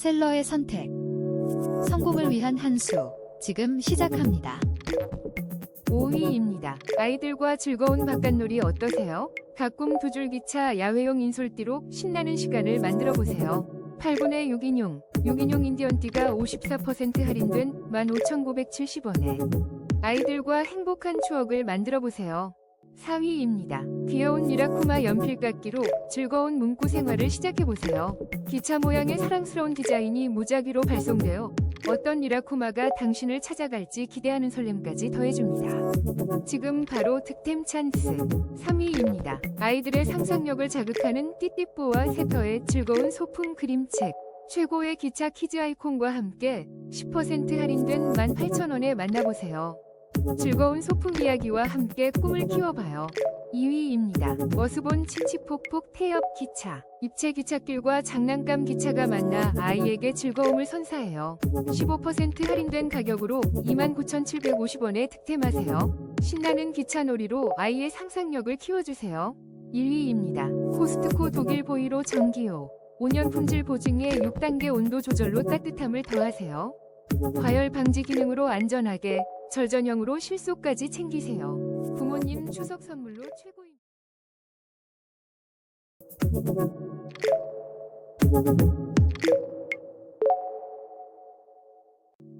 셀러의 선택. 성공을 위한 한 수. 지금 시작합니다. 5위입니다. 아이들과 즐거운 바깥놀이 어떠세요? 가꿈 두 줄 기차 야외용 인솔띠로 신나는 시간을 만들어 보세요. 8분의 6인용, 6인용 인디언띠가 54% 할인된 15,970원에 아이들과 행복한 추억을 만들어 보세요. 4위입니다. 귀여운 미라쿠마 연필깎이로 즐거운 문구 생활을 시작해 보세요. 기차 모양의 사랑스러운 디자인이 무작위로 발송되어 어떤 미라쿠마가 당신을 찾아갈지 기대하는 설렘까지 더해줍니다. 지금 바로 득템 찬스 3위입니다. 아이들의 상상력을 자극하는 띠띠뽀와 세터의 즐거운 소품 그림책 최고의 기차 키즈 아이콘과 함께 10% 할인된 18,000원에 만나보세요. 즐거운 소품 이야기와 함께 꿈을 키워봐요. 2위입니다. 머스본 칙칙폭폭 태엽 기차. 입체 기찻길과 장난감 기차가 만나 아이에게 즐거움을 선사해요. 15% 할인된 가격으로 29,750원에 득템하세요. 신나는 기차 놀이로 아이의 상상력을 키워주세요. 1위입니다. 코스트코 독일 보이로 전기요. 5년 품질 보증에 6단계 온도 조절로 따뜻함을 더하세요. 과열 방지 기능으로 안전하게 절전형으로 실속까지 챙기세요. 부모님 추석 선물로 최고입니다.